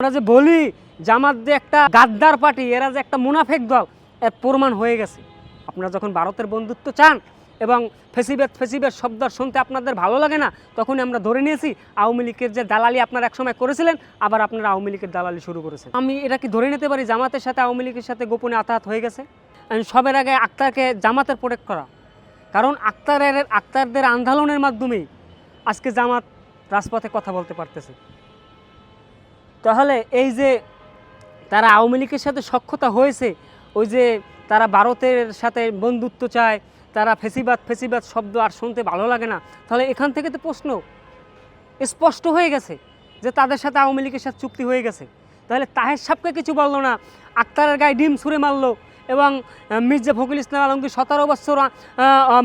আমরা যে বলি জামাত যে একটা গাদ্দার পার্টি, এরা যে একটা মুনাফেক দল, এর প্রমাণ হয়ে গেছে। আপনারা যখন ভারতের বন্ধুত্ব চান এবং ফেসিবেত ফেসিবেত শব্দ শুনতে আপনাদের ভালো লাগে না, তখনই আমরা ধরে নিয়েছি, আওয়ামী লীগের যে দালালি আপনারা একসময় করেছিলেন, আবার আপনারা আওয়ামী লীগের দালালি শুরু করেছেন। আমি এটা কি ধরে নিতে পারি, জামাতের সাথে, আওয়ামী লীগের সাথে গোপনে আতাহাত হয়ে গেছে? সবের আগে আক্তারকে জামাতের প্রোটেক্ট করা। কারণ আক্তারের, আক্তারদের আন্দোলনের মাধ্যমেই আজকে জামাত রাজপথে কথা বলতে পারতেছে। তাহলে এই যে তারা আওয়ামী লীগের সাথে সক্ষতা হয়েছে, ওই যে তারা ভারতের সাথে বন্ধুত্ব চায়, তারা ফেসিবাদ ফেসিবাদ শব্দ আর শুনতে ভালো লাগে না, তাহলে এখান থেকে তো প্রশ্ন স্পষ্ট হয়ে গেছে যে তাদের সাথে আওয়ামী লীগের সাথে চুক্তি হয়ে গেছে। তাহলে তাহের সাপকে কিছু বলল না, আক্তারের গায়ে ডিম ছুঁড়ে মারলো এবং মির্জা ফখরুল ইসলাম আলমগীর সতেরো বছর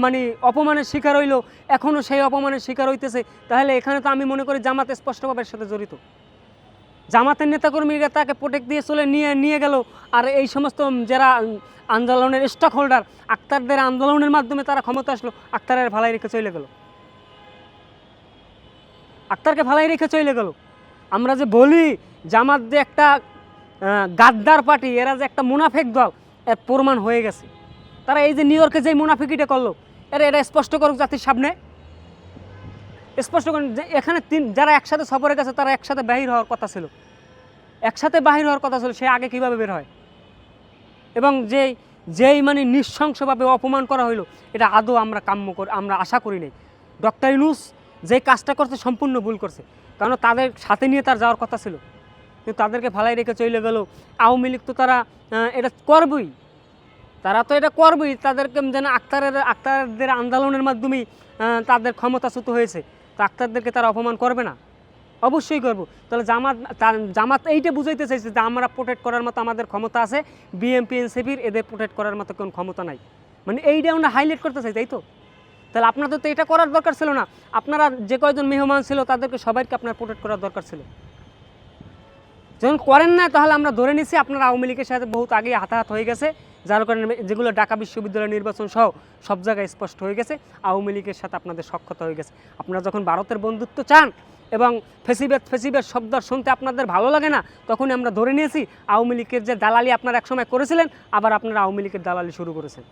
মানে অপমানের শিকার হইল এখনও সেই অপমানের শিকার হইতেছে। তাহলে এখানে তো আমি মনে করি জামাত স্পষ্টভাবে সাথে জড়িত। জামাতের নেতাকর্মীরা তাকে প্রোটেক্ট দিয়ে চলে নিয়ে নিয়ে গেল। আর এই সমস্ত যারা আন্দোলনের স্টক হোল্ডার আক্তারদের আন্দোলনের মাধ্যমে তারা ক্ষমতা আসলো, আক্তারের ভালাই রেখে চলে গেল। আক্তারকে ভালাই রেখে চলে গেল। আমরা যে বলি, জামাত যে একটা গাদ্দার পার্টি, এরা যে একটা মুনাফেক দল, এর প্রমাণ হয়ে গেছে। তারা এই যে নিউ ইয়র্কে যে মুনাফিকিটা করল, এরা এটা স্পষ্ট করুক জাতির সামনে। স্পষ্ট করেন যে এখানে তিন যারা একসাথে সফরে গেছে, তারা একসাথে বাহির হওয়ার কথা ছিল। একসাথে বাহির হওয়ার কথা ছিল, সে আগে কীভাবে বের হয়? এবং যেই যেই মানে নৃশংসভাবে অপমান করা হইল, এটা আদৌ আমরা কাম্য করি আমরা আশা করি নাই। ডক্টর ইনুস যে কাজটা করছে, সম্পূর্ণ ভুল করছে। কারণ তাদের সাথে নিয়ে তার যাওয়ার কথা ছিল। কিন্তু তাদেরকে ফালাই রেখে চলে গেল। আওয়ামী লীগ তো তারা এটা করবই। তারা তো এটা করবেই। তাদেরকে যেন আক্তারের আক্তারদের আন্দোলনের মাধ্যমেই তাদের ক্ষমতাচ্যুত হয়েছে। তো আক্তারদেরকে তারা অপমান করবে না? অবশ্যই করব। তাহলে জামাত জামাত এইটা বুঝাইতে চাইছে যে আমরা প্রোটেক্ট করার মতো আমাদের ক্ষমতা আছে বিএমপি এনসিপির এদের প্রোটেক্ট করার মতো কোনো ক্ষমতা নাই। মানে এইটা আমরা হাইলাইট করতে চাই, তাই তো? তাহলে আপনাদের তো এটা করার দরকার ছিল না। আপনারা যে কয়জন মেহমান ছিল তাদেরকে সবাইকে আপনার প্রোটেক্ট করার দরকার ছিল। যখন করেন না, তাহলে আমরা ধরে নিছি আপনারা আওয়ামী লীগের সাথে বহুত আগে হাতাহাত হয়ে গেছে। যার কারণে যেগুলো ঢাকা বিশ্ববিদ্যালয় নির্বাচন সহ সব জায়গায় স্পষ্ট হয়ে গেছে, আওয়ামী লীগের সাথে আপনাদের সক্ষতা হয়ে গেছে। আপনারা যখন ভারতের বন্ধুত্ব চান এবং ফেসিবেত ফেসিবেত শব্দ শুনতে আপনাদের ভালো লাগে না, তখনই আমরা ধরে নিয়েছি আওয়ামী লীগের যে দালালি আপনারা একসময় করেছিলেন, আবার আপনারা আওয়ামী লীগের দালালি শুরু করেছেন।